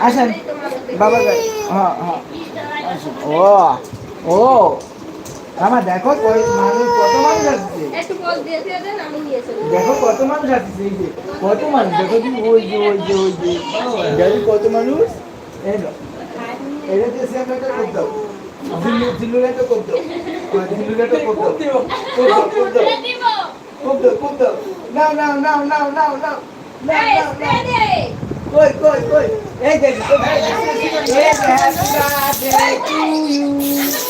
আসেন বাবা হ্যাঁ হ্যাঁ। ও ও। আমার দেখো মানুষ কত মানুষ আসছে। দেখো কত মানুষ আসছে এই যে কত মানুষ দেখো কি ওই যে ওই যে ওই যে দেখো কত মানুষ এই দেখো। এটা যে সে আমরা একটা করতাম ঝিল্লু ঝিল্লুর একটা করতাম ঝিল্লুর একটা করতাম করতাম করতাম করতাম করতাম নাও নাও নাও নাও নাও নাও নাও এই, নাও happy birthday to you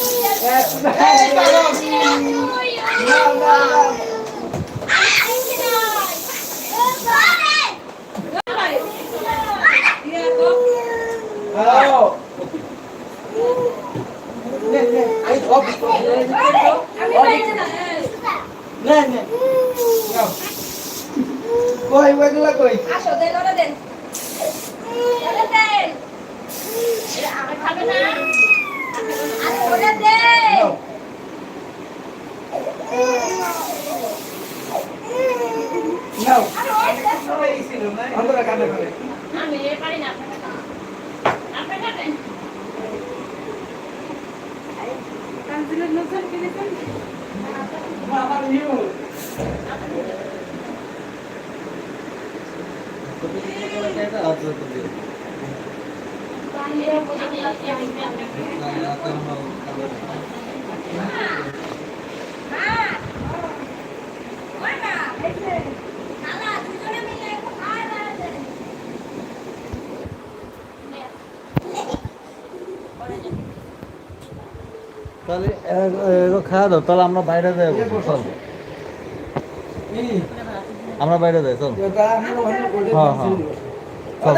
কই ওইগুলা কই আসো, দেন, ওরা দেন। দেন। অন্তরা কাঁদে করে আমি এ পারি না, আপনারা খান। তাহলে খাওয়া দাও তাহলে আমরা বাইরে যাই চল। আমরা বাইরে যাই চল। হ্যাঁ, হ্যাঁ। চল।